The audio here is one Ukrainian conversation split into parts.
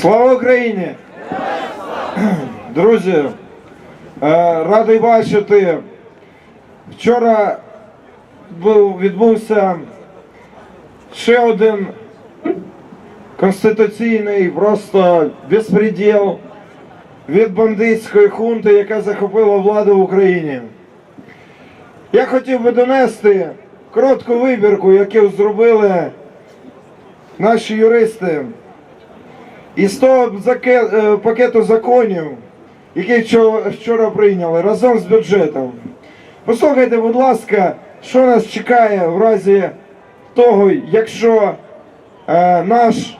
Слава Україні! Друзі, е, радий бачити. Вчора відбувся ще один конституційний просто безпреділ від бандитської хунти, яка захопила владу в Україні. Я хотів би донести коротку вибірку, яку зробили наші юристи. Із того е, пакету законів, вчора, вчора прийняли, разом з бюджетом. Послухайте, будь ласка, що нас чекає в разі того, якщо е, наш,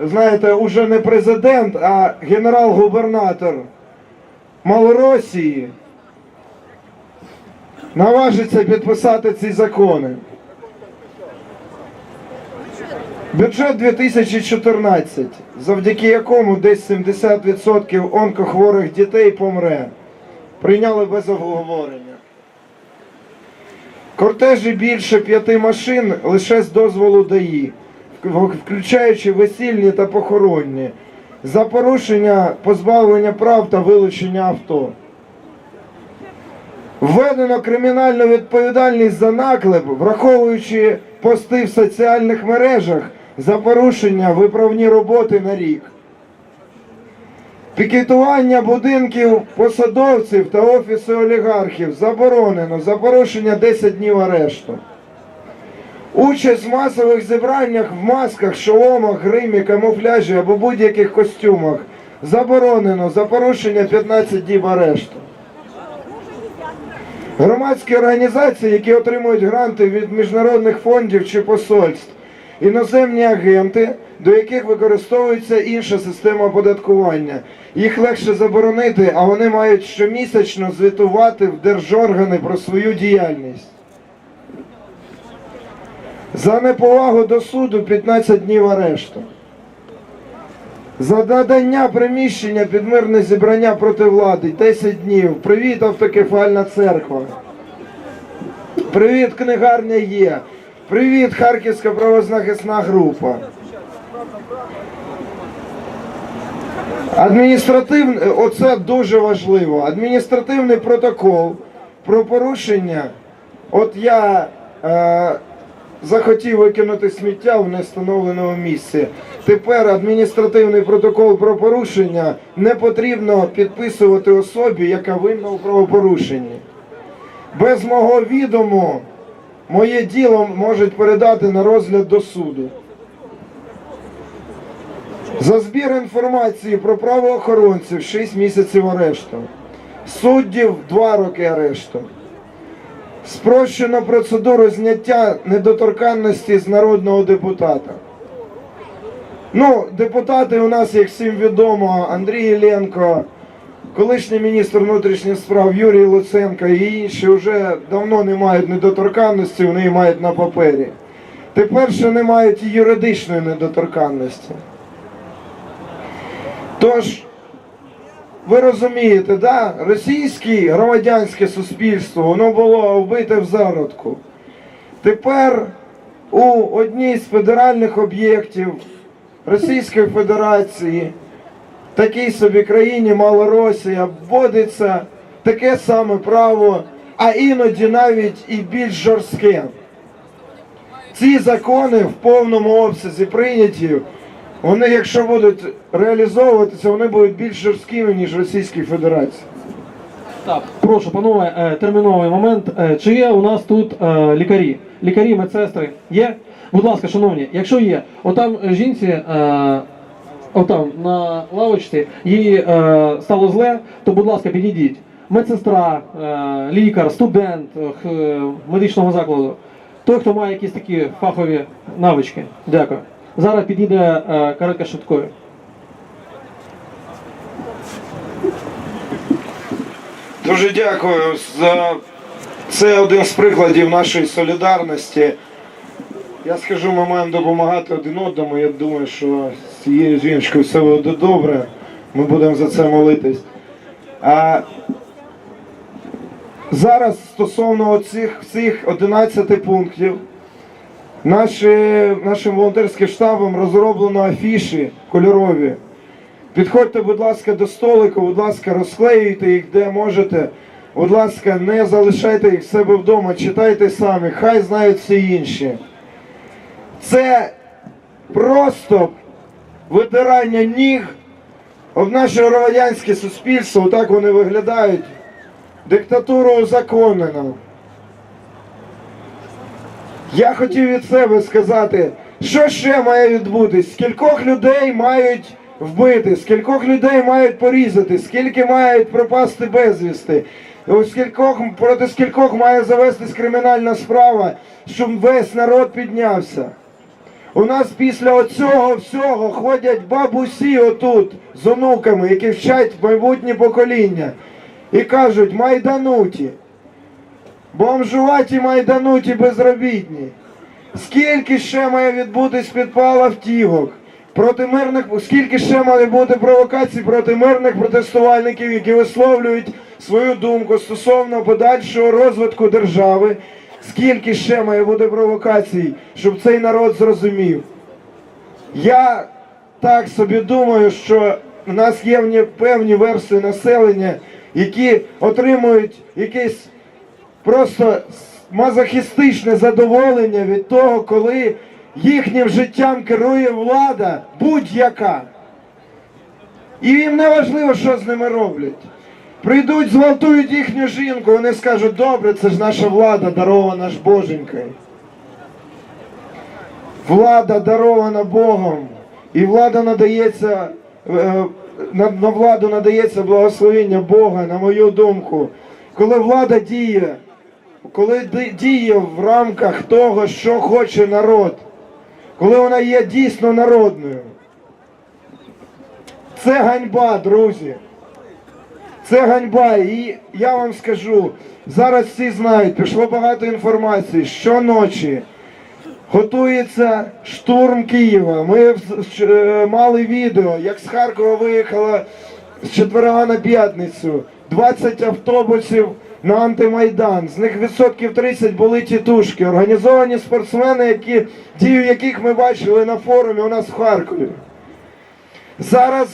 знаєте, уже не президент, а генерал-губернатор Малоросії наважиться підписати ці закони. Бюджет 2014, завдяки якому десь 70% онкохворих дітей помре, прийняли без обговорення. Кортежі більше п'яти машин лише з дозволу ДАІ, включаючи весільні та похоронні, за порушення позбавлення прав та вилучення авто. Введено кримінальну відповідальність за наклеп, враховуючи пости в соціальних мережах за порушення виправні роботи на рік. Пікетування будинків посадовців та офіси олігархів заборонено за порушення 10 днів арешту. Участь в масових зібраннях в масках, шоломах, гримі, камуфляжі або будь-яких костюмах заборонено за порушення 15 днів арешту. Громадські організації, які отримують гранти від міжнародних фондів чи посольств, іноземні агенти, до яких використовується інша система оподаткування. Їх легше заборонити, а вони мають щомісячно звітувати в держоргани про свою діяльність. За неповагу до суду 15 днів арешту. За надання приміщення під мирне зібрання проти влади 10 днів. Привіт, автокефальна церква. Привіт, книгарня є. Привіт, Харківська правозахисна група. Адміністративний, оце дуже важливо. Адміністративний протокол про порушення. От я е, захотів викинути сміття в невстановленому місці. Тепер адміністративний протокол про порушення не потрібно підписувати особі, яка винна у правопорушенні. Без мого відому моє діло можуть передати на розгляд до суду. За збір інформації про правоохоронців 6 місяців арешту. Суддів 2 роки арешту. Спрощено процедуру зняття недоторканності з народного депутата. Ну, депутати у нас, як всім відомо, Андрій Єленко, колишній міністр внутрішніх справ Юрій Луценко і інші вже давно не мають недоторканності, вони її мають на папері. Тепер ще не мають і юридичної недоторканності. Тож, ви розумієте, да? російське громадянське суспільство воно було вбите в зародку. Тепер у одній з федеральних об'єктів Російської Федерації, такій собі країні Малоросія, вводиться таке саме право, а іноді навіть і більш жорстке. Ці закони в повному обсязі прийняті. Вони, якщо будуть реалізовуватися, вони будуть більш жорсткими, ніж Російській Федерації. Так, прошу, панове, е, терміновий момент. Е, Чи є у нас тут е, лікарі? Лікарі, медсестри? Є? Будь ласка, шановні, якщо є, отам жінці, отам на лавочці, їй е, стало зле, то будь ласка, підійдіть. Медсестра, е, лікар, студент е, медичного закладу. Той, хто має якісь такі фахові навички. Дякую. Зараз підійде е, каретка швидкою. Дуже дякую за це один з прикладів нашої солідарності. Я скажу, ми маємо допомагати один одному. Я думаю, що з цією жіночкою все буде добре. Ми будемо за це молитись. А зараз стосовно цих всіх 11 пунктів, Наші, нашим волонтерським штабом розроблено афіші кольорові. Підходьте, будь ласка, до столику, будь ласка, розклеюйте їх де можете. Будь ласка, не залишайте їх в себе вдома, читайте самі, хай знають всі інші. Це просто витирання ніг об наше громадянське суспільство, так вони виглядають. Диктатуру узаконено. Я хотів від себе сказати, що ще має відбутись, скількох людей мають вбити, скількох людей мають порізати, скільки мають пропасти безвісти, скількох, проти скількох має завестись кримінальна справа, щоб весь народ піднявся. У нас після оцього всього ходять бабусі отут з онуками, які вчать майбутнє покоління, і кажуть майдануті. Бомжуваті майдануті безробітні. Скільки ще має відбутись підпал автівок? Проти мирних, скільки ще має бути провокацій проти мирних протестувальників, які висловлюють свою думку стосовно подальшого розвитку держави? Скільки ще має бути провокацій, щоб цей народ зрозумів? Я так собі думаю, що в нас є певні версії населення, які отримують якесь просто мазохістичне задоволення від того, коли їхнім життям керує влада будь-яка. І їм не важливо, що з ними роблять. Прийдуть, зґвалтують їхню жінку, вони скажуть, добре, це ж наша влада, дарована ж боженькою. Влада дарована Богом, і влада надається, е, на, владу надається благословення Бога, на мою думку. Коли влада діє, коли діє в рамках того, що хоче народ, коли вона є дійсно народною. Це ганьба, друзі. Це ганьба. І я вам скажу, зараз всі знають, пішло багато інформації. Щоночі готується штурм Києва. Ми е, мали відео, як з Харкова виїхала з четверга на п'ятницю. 20 автобусів на антимайдан. З них відсотків 30 були тітушки, організовані спортсмени, які дію яких ми бачили на форумі у нас в Харкові. Зараз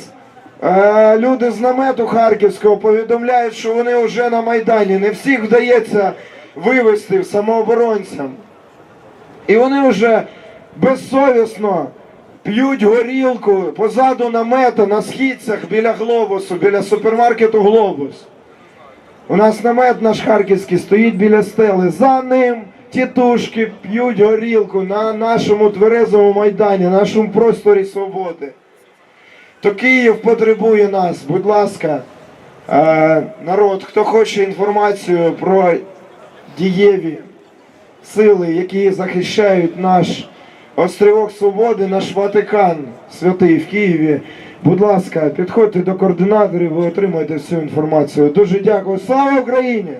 люди з намету Харківського повідомляють, що вони вже на Майдані. Не всіх вдається вивести самооборонцям. І вони вже безсовісно п'ють горілку позаду намета на східцях біля глобусу, біля супермаркету Глобус. У нас намет наш харківський стоїть біля стели. За ним тітушки п'ють горілку на нашому тверезому майдані, нашому просторі свободи. То Київ потребує нас, будь ласка, е, народ, хто хоче інформацію про дієві сили, які захищають наш острівок свободи, наш Ватикан святий в Києві. Будь ласка, підходьте до координаторів, ви отримаєте всю інформацію. Дуже дякую. Слава Україні!